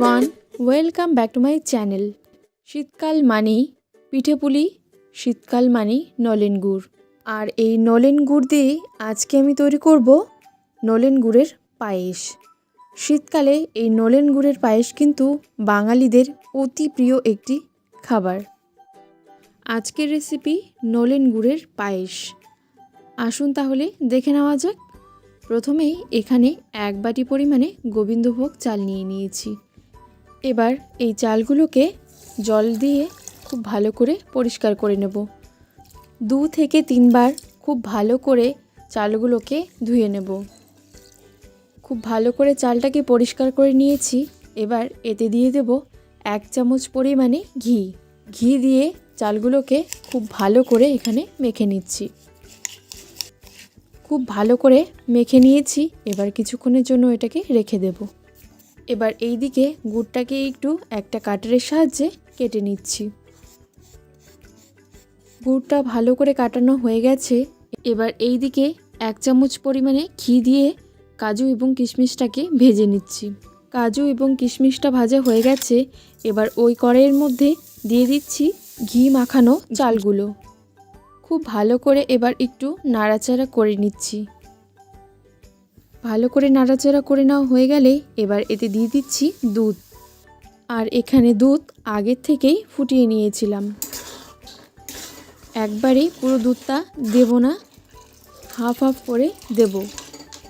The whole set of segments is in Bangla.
Everyone welcome back to my channel শীতকাল মানেই পিঠেপুলি, শীতকাল মানেই নলেন গুড় আর এই নলেন গুড় দিয়ে আজকে আমি তৈরি করব নলেন গুড়ের পায়েস। শীতকালে এই নলেন গুড়ের পায়েস কিন্তু বাঙালিদের অতি প্রিয় একটি খাবার। আজকের রেসিপি নলেন গুড়ের পায়েস। আসুন তাহলে দেখে নেওয়া যাক। প্রথমেই এখানে এক বাটি পরিমাণে গোবিন্দভোগ চাল নিয়ে নিয়েছি। এবার এই চালগুলোকে জল দিয়ে খুব ভালো করে পরিষ্কার করে নেব। দু থেকে তিনবার খুব ভালো করে চালগুলোকে ধুয়ে নেব। খুব ভালো করে চালটাকে পরিষ্কার করে নিয়েছি। এবার এতে দিয়ে দেব এক চামচ পরিমাণে ঘি। ঘি দিয়ে চালগুলোকে খুব ভালো করে এখানে মেখে নিচ্ছি। খুব ভালো করে মেখে নিয়েছি। এবার কিছুক্ষণের জন্য এটাকে রেখে দেব। এবার এই দিকে গুড়টাকে একটু একটা কাটারের সাহায্যে কেটে নিচ্ছি। গুড়টা ভালো করে কাটানো হয়ে গেছে। এবার এই দিকে এক চামচ পরিমাণে ঘি দিয়ে কাজু এবং কিশমিশটাকে ভেজে নিচ্ছি। কাজু এবং কিশমিশটা ভাজা হয়ে গেছে। এবার ওই কড়াইয়ের মধ্যে দিয়ে দিচ্ছি ঘি মাখানো চালগুলো। খুব ভালো করে এবার একটু নাড়াচাড়া করে নিচ্ছি। ভালো করে নাড়াচাড়া করে নেওয়া হয়ে গেলে এবার এতে দিয়ে দিচ্ছি দুধ। আর এখানে দুধ আগের থেকেই ফুটিয়ে নিয়েছিলাম। একবারেই পুরো দুধটা দেব না, হাফ হাফ করে দেব।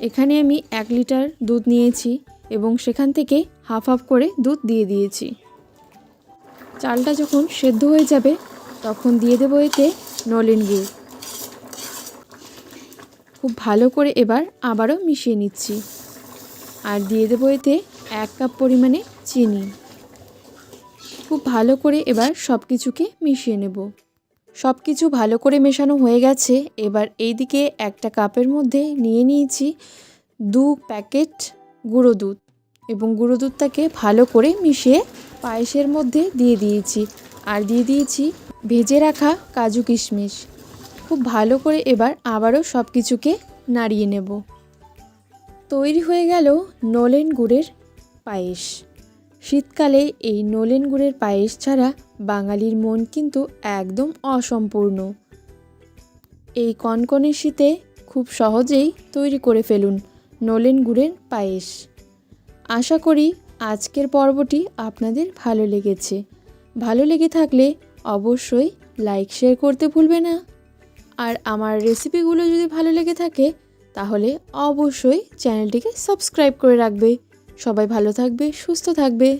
এখানে আমি এক লিটার দুধ নিয়েছি এবং সেখান থেকে হাফ হাফ করে দুধ দিয়ে দিয়েছি। চালটা যখন সেদ্ধ হয়ে যাবে, তখন দিয়ে দেবো এতে নলেন গুড়। খুব ভালো করে এবার আবারও মিশিয়ে নিচ্ছি। আর দিয়ে দেবো এতে এক কাপ পরিমাণে চিনি। খুব ভালো করে এবার সব কিছুকে মিশিয়ে নেব। সব কিছু ভালো করে মেশানো হয়ে গেছে। এবার এই দিকে একটা কাপের মধ্যে নিয়ে নিয়েছি দু প্যাকেট গুঁড়ো দুধ এবং গুঁড়ো দুধটাকে ভালো করে মিশিয়ে পায়েসের মধ্যে দিয়ে দিয়েছি। আর দিয়ে দিয়েছি ভেজে রাখা কাজু কিশমিশ। খুব ভালো করে এবার আবারও সব কিছুকে নাড়িয়ে নেব। তৈরি হয়ে গেল নলেন গুড়ের পায়েস। শীতকালে এই নলেন গুড়ের পায়েস ছাড়া বাঙালির মন কিন্তু একদম অসম্পূর্ণ। এই কনকনে শীতে খুব সহজেই তৈরি করে ফেলুন নলেন গুড়ের পায়েস। আশা করি আজকের পর্বটি আপনাদের ভালো লেগেছে। ভালো লেগে থাকলে অবশ্যই লাইক, শেয়ার করতে ভুলবে না। আর আমার রেসিপিগুলো যদি ভালো লেগে থাকে, তাহলে অবশ্যই চ্যানেলটিকে সাবস্ক্রাইব করে রাখবে। সবাই ভালো থাকবে, সুস্থ থাকবে।